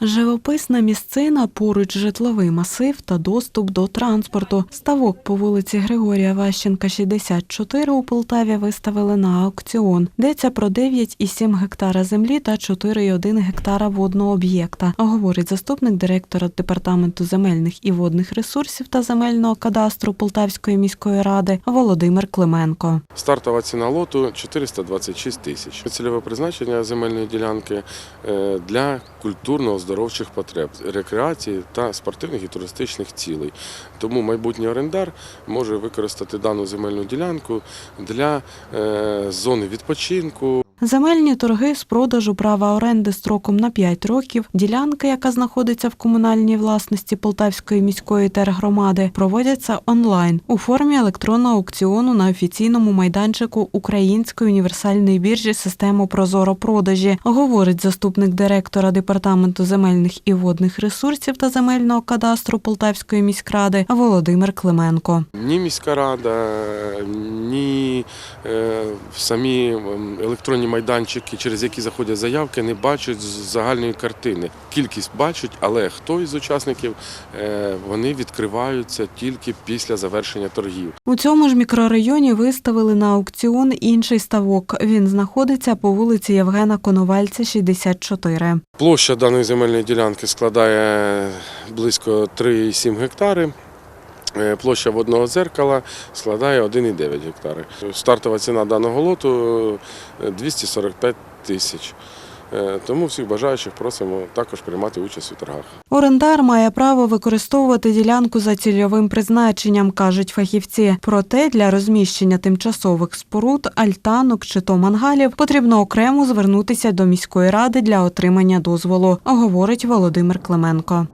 Живописна місцина, поруч житловий масив та доступ до транспорту. Ставок по вулиці Григорія Ващенка, 64 у Полтаві виставили на аукціон. Йдеться про 9,7 гектара землі та 4,1 гектара водного об'єкта, говорить заступник директора департаменту земельних і водних ресурсів та земельного кадастру Полтавської міської ради Володимир Клименко. Стартова ціна лоту 426 тисяч. Цільове призначення земельної ділянки е, для культурно-оздоровчих потреб, рекреації та спортивних і туристичних цілей. Тому майбутній орендар може використати дану земельну ділянку для е, зони відпочинку, Земельні торги з продажу права оренди строком на 5 років, ділянка, яка знаходиться в комунальній власності Полтавської міської тергромади, проводяться онлайн у формі електронного аукціону на офіційному майданчику Української універсальної біржі систему Прозоро продажі, говорить заступник директора департаменту земельних і водних ресурсів та земельного кадастру Полтавської міськради Володимир Клименко. ні міська рада, ні е, самі електронні майданчики, через які заходять заявки, не бачать з- загальної картини. Кількість бачать, але хто із учасників е, вони відкриваються тільки після завершення торгів. У цьому ж мікрорайоні виставили на аукціон інший ставок. Він знаходиться по вулиці Євгена Коновальця, 64. Площа даної земельної ділянки складає близько 3,7 гектари. Е, Площа водного дзеркала складає 1,9 гектари. Стартова ціна даного лоту е, 245 тисяч. Е, Тому всіх бажаючих просимо також приймати участь у торгах. Орендар має право використовувати ділянку за цільовим призначенням, кажуть фахівці. Проте для розміщення тимчасових споруд, альтанок чи то мангалів потрібно окремо звернутися до міської ради для отримання дозволу, говорить Володимир Клименко.